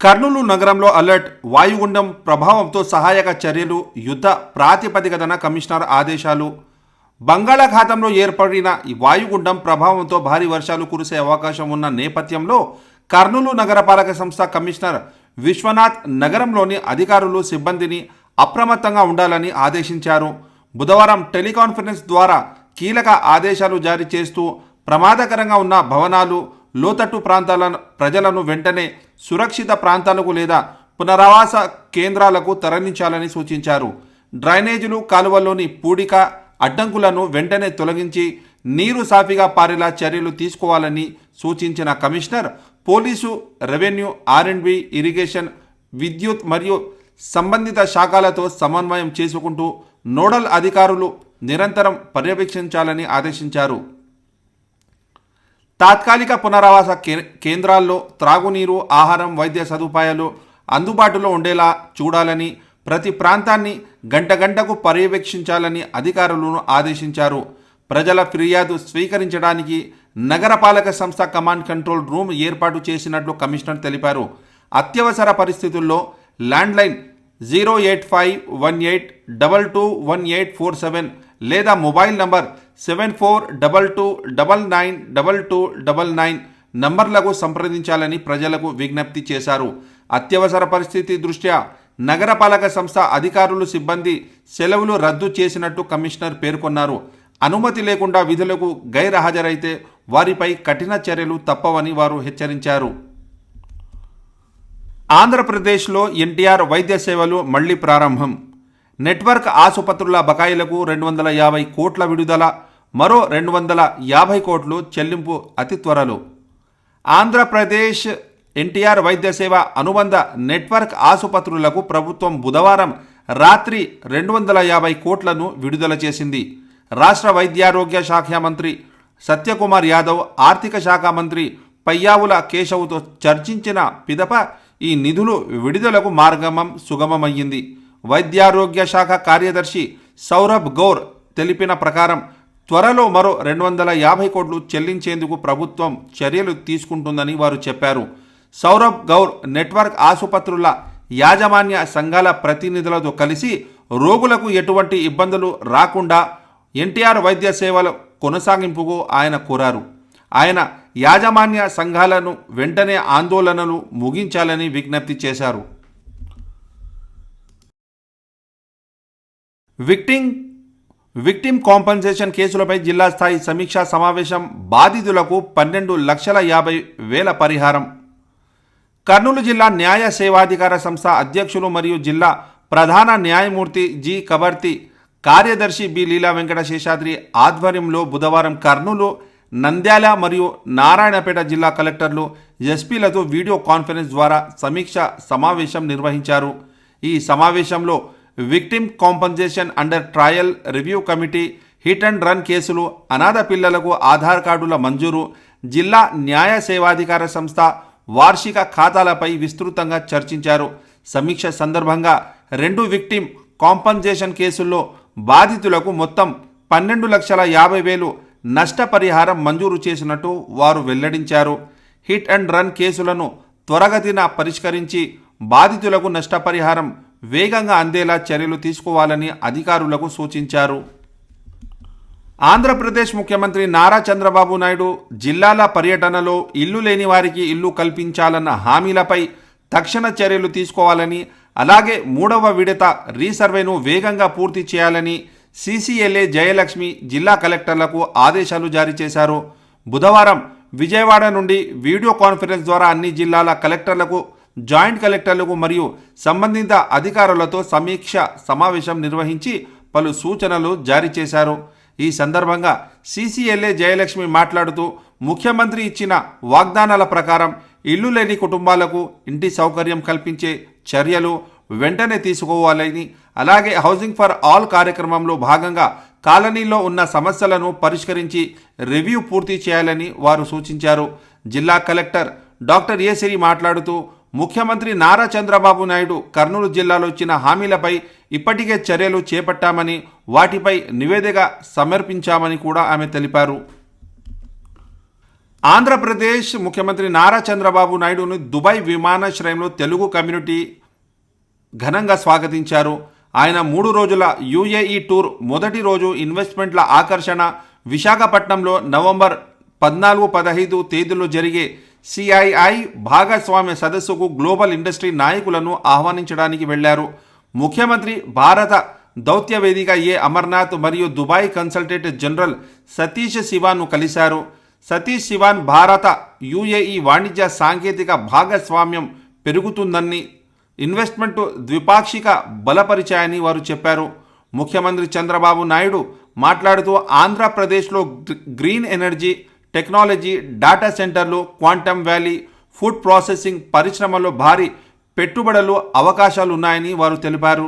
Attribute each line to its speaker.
Speaker 1: కర్నూలు నగరంలో అలర్ట్ వాయుగుండం ప్రభావంతో సహాయక చర్యలు యుద్ధ ప్రాతిపదికన కమిషనర్ ఆదేశాలు. బంగాళాఖాతంలో ఏర్పడిన వాయుగుండం ప్రభావంతో భారీ వర్షాలు కురిసే అవకాశం ఉన్న నేపథ్యంలో కర్నూలు నగరపాలక సంస్థ కమిషనర్ విశ్వనాథ్ నగరంలోని అధికారులు సిబ్బందిని అప్రమత్తంగా ఉండాలని ఆదేశించారు. బుధవారం టెలికాన్ఫరెన్స్ ద్వారా కీలక ఆదేశాలు జారీ చేస్తూ ప్రమాదకరంగా ఉన్న భవనాలు లోతట్టు ప్రాంతాల ప్రజలను వెంటనే సురక్షిత ప్రాంతాలకు లేదా పునరావాస కేంద్రాలకు తరలించాలని సూచించారు. డ్రైనేజీలు కాలువల్లోని పూడిక అడ్డంకులను వెంటనే తొలగించి నీరు సాఫీగా పారేలా చర్యలు తీసుకోవాలని సూచించిన commissioner police revenue R and B irrigation విద్యుత్ మరియు సంబంధిత శాఖలతో సమన్వయం చేసుకుంటూ నోడల్ అధికారులు నిరంతరం పర్యవేక్షించాలని ఆదేశించారు. తాత్కాలిక పునరావాస కే- కేంద్రాల్లో త్రాగునీరు ఆహారం వైద్య సదుపాయాలు అందుబాటులో ఉండేలా చూడాలని ప్రతి ప్రాంతాన్ని గంట గంటకు పర్యవేక్షించాలని అధికారులను ఆదేశించారు. ప్రజల ఫిర్యాదు స్వీకరించడానికి నగరపాలక సంస్థ కమాండ్ కంట్రోల్ రూమ్ ఏర్పాటు చేసినట్లు కమిషనర్ తెలిపారు. అత్యవసర పరిస్థితుల్లో landline zero eight five one eight double two one eight four seven లేదా mobile number seven four double two double nine double two double nine నంబర్లకు సంప్రదించాలని ప్రజలకు విజ్ఞప్తి చేశారు. అత్యవసర పరిస్థితి దృష్ట్యా నగరపాలక సంస్థ అధికారులు సిబ్బంది సెలవులు రద్దు చేసినట్టు కమిషనర్ పేర్కొన్నారు. అనుమతి లేకుండా విధులకు గైర్హాజరైతే వారిపై కఠిన చర్యలు తప్పవని వారు హెచ్చరించారు. ఆంధ్రప్రదేశ్లో ఎన్టీఆర్ వైద్య సేవలు మళ్ళీ ప్రారంభం. నెట్వర్క్ ఆసుపత్రుల బకాయిలకు రెండు వందల యాభై కోట్ల విడుదల మరో రెండు వందల యాభై కోట్లు చెల్లింపు అతి త్వరలో. ఆంధ్రప్రదేశ్ ఎన్టీఆర్ వైద్య సేవ అనుబంధ నెట్వర్క్ ఆసుపత్రులకు ప్రభుత్వం బుధవారం రాత్రి రెండు వందల యాభై కోట్లను విడుదల చేసింది. రాష్ట్ర వైద్యారోగ్య శాఖ మంత్రి సత్యకుమార్ యాదవ్ ఆర్థిక శాఖ మంత్రి పయ్యావుల కేశవ్తో చర్చించిన పిదప ఈ నిధులు విడుదలకు మార్గమం సుగమమయ్యింది. వైద్యారోగ్య శాఖ కార్యదర్శి సౌరభ్ గౌర్ తెలిపిన ప్రకారం త్వరలో మరో రెండు వందల యాభై కోట్లు చెల్లించేందుకు ప్రభుత్వం చర్యలు తీసుకుంటుందని వారు చెప్పారు. సౌరభ్ గౌర్ నెట్వర్క్ ఆసుపత్రుల యాజమాన్య సంఘాల ప్రతినిధులతో కలిసి రోగులకు ఎటువంటి ఇబ్బందులు రాకుండా ఎన్టీఆర్ వైద్య సేవల కొనసాగింపుకు ఆయన కోరారు. ఆయన యాజమాన్య సంఘాలను వెంటనే ఆందోళనలు ముగించాలని విజ్ఞప్తి చేశారు. విక్టింగ్ విక్టిమ్ కాంపన్సేషన్ కేసులపై జిల్లా స్థాయి సమీక్షా సమావేశం బాధితులకు పన్నెండు లక్షల యాభై వేల పరిహారం. కర్నూలు జిల్లా న్యాయ సేవాధికార సంస్థ అధ్యక్షులు మరియు జిల్లా ప్రధాన న్యాయమూర్తి జి కబర్తి కార్యదర్శి బి లీలా వెంకట శేషాద్రి ఆధ్వర్యంలో బుధవారం కర్నూలు నంద్యాల మరియు నారాయణపేట జిల్లా కలెక్టర్లు ఎస్పీలతో వీడియో కాన్ఫరెన్స్ ద్వారా సమీక్ష సమావేశం నిర్వహించారు. ఈ సమావేశంలో victim compensation under trial review committee hit and run కేసులు అనాథ పిల్లలకు ఆధార్ కార్డుల మంజూరు జిల్లా న్యాయ సేవాధికార సంస్థ వార్షిక ఖాతాలపై విస్తృతంగా చర్చించారు. సమీక్ష సందర్భంగా రెండు విక్టిమ్ కాంపన్సేషన్ కేసుల్లో బాధితులకు మొత్తం పన్నెండు లక్షల యాభై వేలు నష్టపరిహారం మంజూరు చేసినట్టు వారు వెల్లడించారు. హిట్ అండ్ రన్ కేసులను త్వరగతిన పరిష్కరించి బాధితులకు నష్టపరిహారం వేగంగా అందేలా చర్యలు తీసుకోవాలని అధికారులకు సూచించారు. ఆంధ్రప్రదేశ్ ముఖ్యమంత్రి నారా చంద్రబాబు నాయుడు జిల్లాల పర్యటనలో ఇల్లు లేని వారికి ఇల్లు కల్పించాలన్న హామీలపై తక్షణ చర్యలు తీసుకోవాలని అలాగే మూడవ విడత రీసర్వేను వేగంగా పూర్తి చేయాలని సీసీఎల్ఏ జయలక్ష్మి జిల్లా కలెక్టర్లకు ఆదేశాలు జారీ చేశారు. బుధవారం విజయవాడ నుండి వీడియో కాన్ఫరెన్స్ ద్వారా అన్ని జిల్లాల కలెక్టర్లకు జాయింట్ కలెక్టర్లకు మరియు సంబంధిత అధికారులతో సమీక్ష సమావేశం నిర్వహించి పలు సూచనలు జారీ చేశారు. ఈ సందర్భంగా సీసీఎల్ఏ జయలక్ష్మి మాట్లాడుతూ ముఖ్యమంత్రి ఇచ్చిన వాగ్దానాల ప్రకారం ఇల్లు లేని కుటుంబాలకు ఇంటి సౌకర్యం కల్పించే చర్యలు వెంటనే తీసుకోవాలని అలాగే హౌసింగ్ ఫర్ ఆల్ కార్యక్రమంలో భాగంగా కాలనీలో ఉన్న సమస్యలను పరిష్కరించి రివ్యూ పూర్తి చేయాలని వారు సూచించారు. జిల్లా కలెక్టర్ డాక్టర్ ఏ మాట్లాడుతూ ముఖ్యమంత్రి నారా చంద్రబాబు నాయుడు కర్నూలు జిల్లాలో ఇచ్చిన హామీలపై ఇప్పటికే చర్యలు చేపట్టామని వాటిపై నివేదిక సమర్పించామని కూడా ఆమె తెలిపారు. ఆంధ్రప్రదేశ్ ముఖ్యమంత్రి నారా చంద్రబాబు నాయుడును దుబాయ్ విమానాశ్రయంలో తెలుగు కమ్యూనిటీ ఘనంగా స్వాగతించారు. ఆయన మూడు రోజుల యుఏఈ టూర్ మొదటి రోజు ఇన్వెస్ట్మెంట్ల ఆకర్షణ విశాఖపట్నంలో నవంబర్ పద్నాలుగు పదహైదు తేదీలో జరిగే సిఐఐ భాగస్వామ్య సదస్సుకు గ్లోబల్ ఇండస్ట్రీ నాయకులను ఆహ్వానించడానికి వెళ్ళారు. ముఖ్యమంత్రి భారత దౌత్య వేదిక ఏ. అమర్నాథ్ మరియు దుబాయ్ కన్సల్టేట్ జనరల్ సతీష్ శివాన్ను కలిశారు. సతీష్ శివాన్ భారత యుఏఈ వాణిజ్య సాంకేతిక భాగస్వామ్యం పెరుగుతుందని ఇన్వెస్ట్మెంట్ ద్విపాక్షిక బలపరిచాయని వారు చెప్పారు. ముఖ్యమంత్రి చంద్రబాబు నాయుడు మాట్లాడుతూ ఆంధ్రప్రదేశ్లో గ్రీన్ ఎనర్జీ టెక్నాలజీ డేటా సెంటర్లు క్వాంటమ్ వ్యాలీ ఫుడ్ ప్రాసెసింగ్ పరిశ్రమలో భారీ పెట్టుబడులు అవకాశాలు ఉన్నాయని వారు తెలిపారు.